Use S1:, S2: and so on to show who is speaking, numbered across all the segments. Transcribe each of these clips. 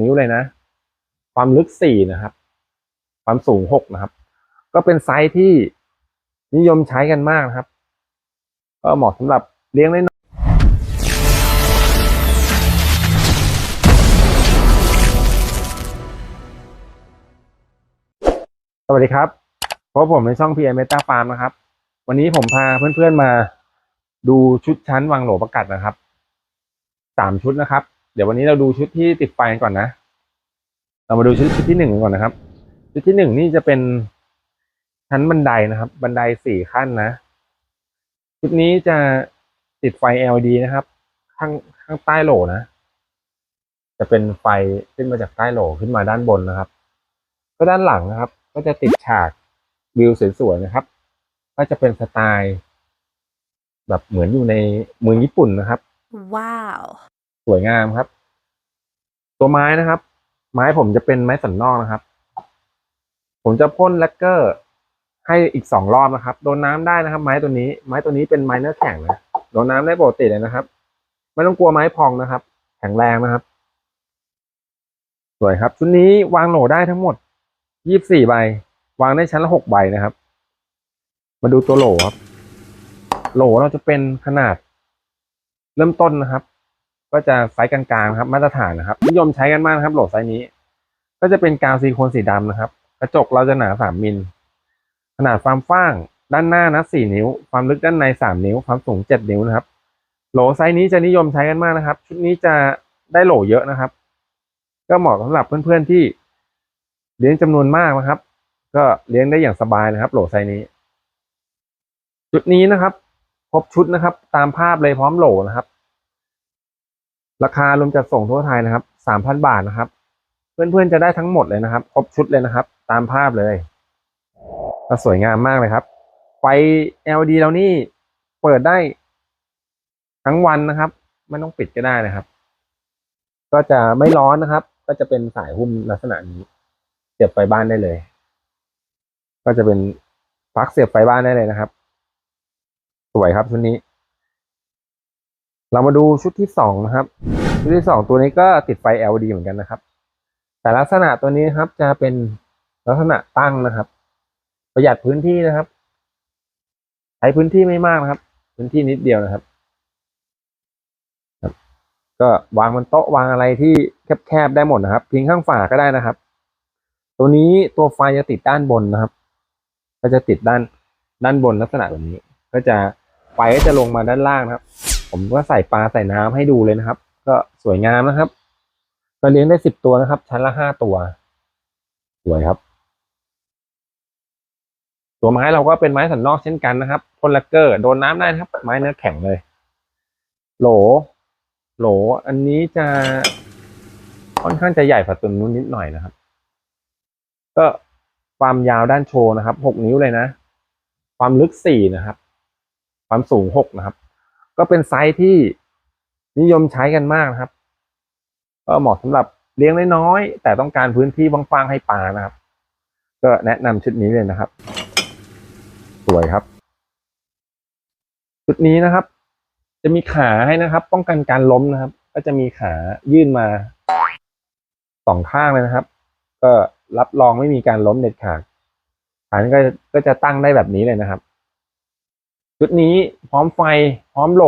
S1: นิ้วเลยนะ ความลึกสี่นะครับ ความสูงหกนะครับ ก็เป็นไซส์ที่นิยมใช้กันมากนะครับ ก็เหมาะสำหรับเลี้ยงเล่นสวัสดีครับพบผมในช่อง PM Meta Farm นะครับ วันนี้ผมพาเพื่อนๆมาดูชุดชั้นวางโหลประกัดนะครับสามชุดนะครับ เดี๋ยววันนี้เราดูชุดที่ติดไฟกันก่อนนะ เรามาดูชุดชุดที่หนึ่งก่อนนะครับ ชุดที่หนึ่งนี่จะเป็นชั้นบันไดนะครับ บันไดสี่ขั้นนะ ชุดนี้จะติดไฟ LED นะครับ ข้างข้างใต้โหลนะ จะเป็นไฟขึ้นมาจากใต้โหลขึ้นมาด้านบนนะครับ ก็ด้านหลังนะครับ ก็จะติดฉากวิวสวยๆนะครับ ก็จะเป็นสไตล์ แบบเหมือนอยู่ในเมืองญี่ปุ่นนะครับ
S2: Wow.
S1: สวยงามครับ ตัวไม้นะครับ ไม้ผมจะเป็นไม้สันนอกนะครับ ผมจะพ่นแลกเกอร์ ให้อีกสองรอบนะครับ โดนน้ำได้นะครับ ไม้ตัวนี้ ไม้ตัวนี้เป็นไม้เนื้อแข็งนะโดนน้ำได้ปกติเลยนะครับ ไม่ต้องกลัวไม้พองนะครับ แข็งแรงนะครับ สวยครับ ชุดนี้วางโหลได้ทั้งหมดยี่บสี่ใบ วางได้ชั้นละหกใบนะครับ มาดูตัวโหลครับ โหลเราจะเป็นขนาด เริ่มต้นนะครับ ก็จะไซส์กลางๆครับมาตรฐานนะครับนิยมใช้กันมากนะครับโหลดไซส์นี้ ก็จะเป็นกาวซิลิโคนสีดำนะครับ กระจกเราจะหนาสามมิลขนาดความฟ้างด้านหน้านะสี่นิ้ว ความลึกด้านในสามนิ้ว ความสูงเจ็ดนิ้วนะครับ โหลไซส์นี้จะนิยมใช้กันมากนะครับ ชุดนี้จะได้โหลเยอะนะครับ ก็เหมาะสำหรับเพื่อนๆที่เลี้ยงจำนวนมากนะครับ ก็เลี้ยงได้อย่างสบายนะครับ โหลไซส์นี้ ชุดนี้นะครับ ครบชุดนะครับ ตามภาพเลยพร้อมโหลนะครับ ราคารวมจัดส่งทั่วไทยนะครับสามพันบาทนะครับ เพื่อนๆจะได้ทั้งหมดเลยนะครับ ครบชุดเลยนะครับ ตามภาพเลยก็สวยงามมากเลยครับ ไฟ LED เรานี่เปิดได้ทั้งวันนะครับ ไม่ต้องปิดก็ได้นะครับ ก็จะไม่ร้อนนะครับ ก็จะเป็นสายหุ้มลักษณะนี้ เสียบไฟบ้านได้เลย ก็จะเป็นปลั๊กเสียบไฟบ้านได้เลยนะครับ สวยครับชุดนี้ เรามาดูชุดที่สองนะครับ ชุดที่สองตัวนี้ก็ติดไฟ LED เหมือนกันนะครับ แต่ลักษณะตัวนี้นครับจะเป็นลักษณะตั้งนะครับ ประหยัดพื้นที่นะครับ ใช้พื้นที่ไม่มากนะครับ พื้นที่นิดเดียวนะครับครับ ก็วางบนโต๊ะวางอะไรที่แคบๆได้หมดนะครับพิงข้างฝาก็ได้นะครับ ตัวนี้ตัวไฟจะติดด้านบนนะครับ ก็จะติดด้านด้านบนลักษณะแบบนี้ ก็จะไฟก็จะลงมาด้านล่างนะครับ ผมก็ใส่ปลาใส่น้ำให้ดูเลยนะครับ ก็สวยงามนะครับก็เลี้ยงได้สิบตัวนะครับ ชั้นละห้าตัว สวยครับ ตัวไม้เราก็เป็นไม้สันนอกเช่นกันนะครับพ่นแลกเกอร์โดนน้ำได้นะครับ ไม้เนื้อแข็งเลย โหล โหล อันนี้จะค่อนข้างจะใหญ่กว่าตัวนู้นนิดหน่อยนะครับ ก็ความยาวด้านโชว์นะครับหกนิ้วเลยนะ ความลึกสี่นะครับ ความสูงหกนะครับ ก็เป็นไซส์ที่นิยมใช้กันมากนะครับ ก็เหมาะสำหรับเลี้ยงน้อยๆแต่ต้องการพื้นที่ว่างๆให้ปลานะครับ ก็แนะนำชุดนี้เลยนะครับ สวยครับ ชุดนี้นะครับ จะมีขาให้นะครับ ป้องกันการล้มนะครับ ก็จะมีขายื่นมาสองข้างเลยนะครับ ก็รับรองไม่มีการล้มเด็ดขาดฐานก็ก็จะตั้งได้แบบนี้เลยนะครับ ชุดนี้พร้อมไฟพร้อมโหล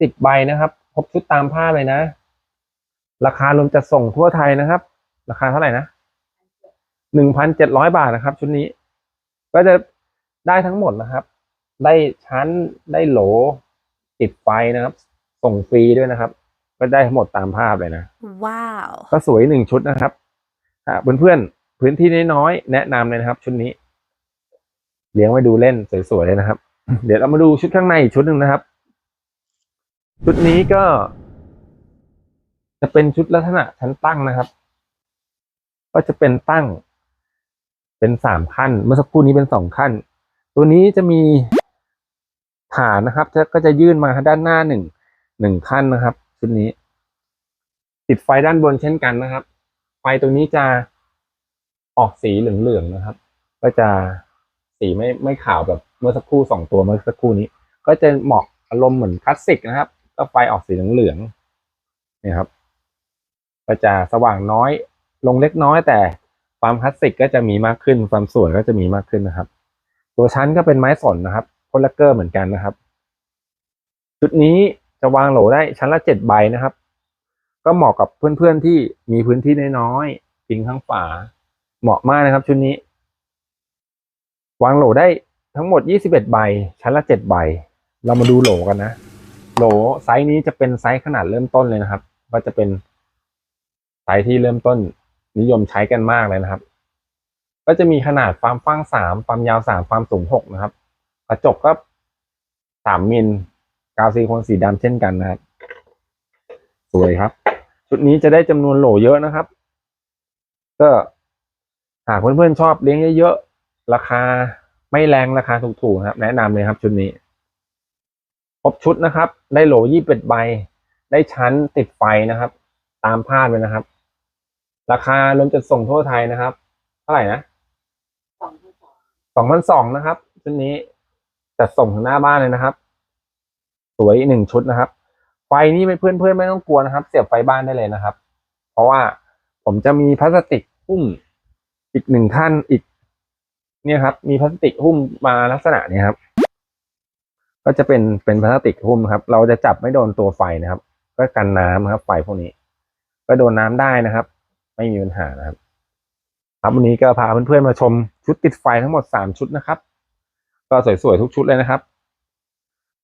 S1: ติดใบนะครับครบชุดตามผ้าเลยนะ ราคารวมจัดส่งทั่วไทยนะครับ ราคาเท่าไหร่นะหนึ่งพันเจ็ดร้อยบาทนะครับ ชุดนี้ ก็จะได้ทั้งหมดนะครับ ได้ชั้นได้โหล ติดไฟนะครับ ส่งฟรีด้วยนะครับ ก็ได้ทั้งหมดตามภาพเลยนะ
S2: Wow.
S1: ก็สวยหนึ่งชุดนะครับอ่าเพื่อนๆพื้นที่น้อยๆแนะนำเลยนะครับ ชุดนี้ เลี้ยงไว้ดูเล่นสวยๆเลยนะครับ เดี๋ยวเรามาดูชุดข้างในอีกชุดหนึ่งนะครับ ชุดนี้ก็ จะเป็นชุดลักษณะชั้นตั้งนะครับ ก็จะเป็นตั้ง เป็นสามขั้น เมื่อสักครู่นี้เป็นสองขั้น ตัวนี้จะมีฐานนะครับจะก็จะยื่นมาด้านหน้าหนึ่งหนึ่งขั้นนะครับ ชุดนี้ ติดไฟด้านบนเช่นกันนะครับ ไฟตรงนี้จะออกสีเหลืองๆนะครับ ก็จะ สีไม่ไม่ขาวแบบเมื่อสักครู่สองตัวเมื่อสักครู่นี้ ก็จะเหมาะอารมณ์เหมือนคลาสสิกนะครับ ก็ไฟออกสีเหลืองๆนี่ครับ ก็จะสว่างน้อยลงเล็กน้อยแต่ความคลาสสิกก็จะมีมากขึ้น ความสวยก็จะมีมากขึ้นนะครับ ตัวชั้นก็เป็นไม้สนนะครับพ่นแลกเกอร์เหมือนกันนะครับ ชุดนี้จะวางโหลได้ชั้นละเจ็ดใบนะครับ ก็เหมาะกับเพื่อนๆที่มีพื้นที่น้อยๆพิงข้างฝา เหมาะมากนะครับชุดนี้ วางโหลได้ทั้งหมด 21 ใบ ชั้นละ 7 ใบ เรามาดูโหลกันนะ โหลไซส์นี้จะเป็นไซส์ขนาดเริ่มต้นเลยนะครับ ก็จะเป็นไซส์ที่เริ่มต้นนิยมใช้กันมากเลยนะครับ ก็จะมีขนาดความกว้างสามความยาวสามความสูงหกนะครับ กระจกก็สามมิล กาวซิลิโคนสีดำเช่นกันนะครับ สวยครับ ชุดนี้จะได้จำนวนโหลเยอะนะครับ ก็หากเพื่อนๆชอบเลี้ยงเยอะๆ ราคาไม่แรงราคาถูกๆครับ แนะนำเลยครับชุดนี้ ครบชุดนะครับ ได้โหลยี่สิบใบ ได้ชั้นติดไฟนะครับ ตามภาพเลยนะครับ ราคารวมจัดส่งทั่วไทยนะครับ เท่าไหร่นะ
S2: สองพันสอง
S1: นะครับ ชุดนี้จัดส่งถึงหน้าบ้านเลยนะครับ สวยหนึ่งชุดนะครับ ไฟนี่เพื่อนเพื่อนๆไม่ต้องกลัวนะครับ เสียบไฟบ้านได้เลยนะครับ เพราะว่าผมจะมีพลาสติกหุ้มอีกหนึ่งท่านอีก เนี่ยครับ มีพลาสติกหุ้มมาลักษณะนี้ครับ ก็จะเป็นเป็นพลาสติกหุ้มครับ เราจะจับไม่โดนตัวไฟนะครับ ก็กันน้ำครับไฟพวกนี้ ก็โดนน้ำได้นะครับ ไม่มีปัญหานะครับ ครับวันนี้ก็พาเพื่อนๆมาชมชุดติดไฟทั้งหมดสามชุดนะครับ ก็สวยๆทุกชุดเลยนะครับ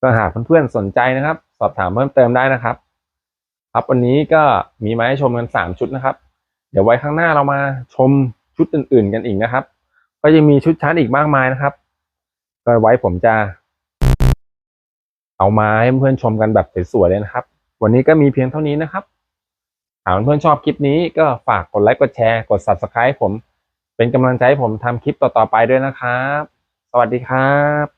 S1: ก็หากเพื่อนๆสนใจนะครับ สอบถามเพิ่มเติมได้นะครับ ครับวันนี้ก็มีมาให้ชมกันสามชุดนะครับ เดี๋ยวไว้ข้างหน้าเรามาชมชุดอื่น ๆ กันอีกนะครับ ก็ยังมีชุดชั้นอีกมากมายนะครับ ก็ไว้ผมจะ เอามาให้เพื่อนชมกันแบบสวยๆเลยนะครับ วันนี้ก็มีเพียงเท่านี้นะครับหากเพื่อนๆชอบคลิปนี้ก็ฝากกดไลค์กดแชร์กด subscribe ผม เป็นกำลังใจให้ผมทำคลิปต่อๆไปด้วยนะครับ สวัสดีครับ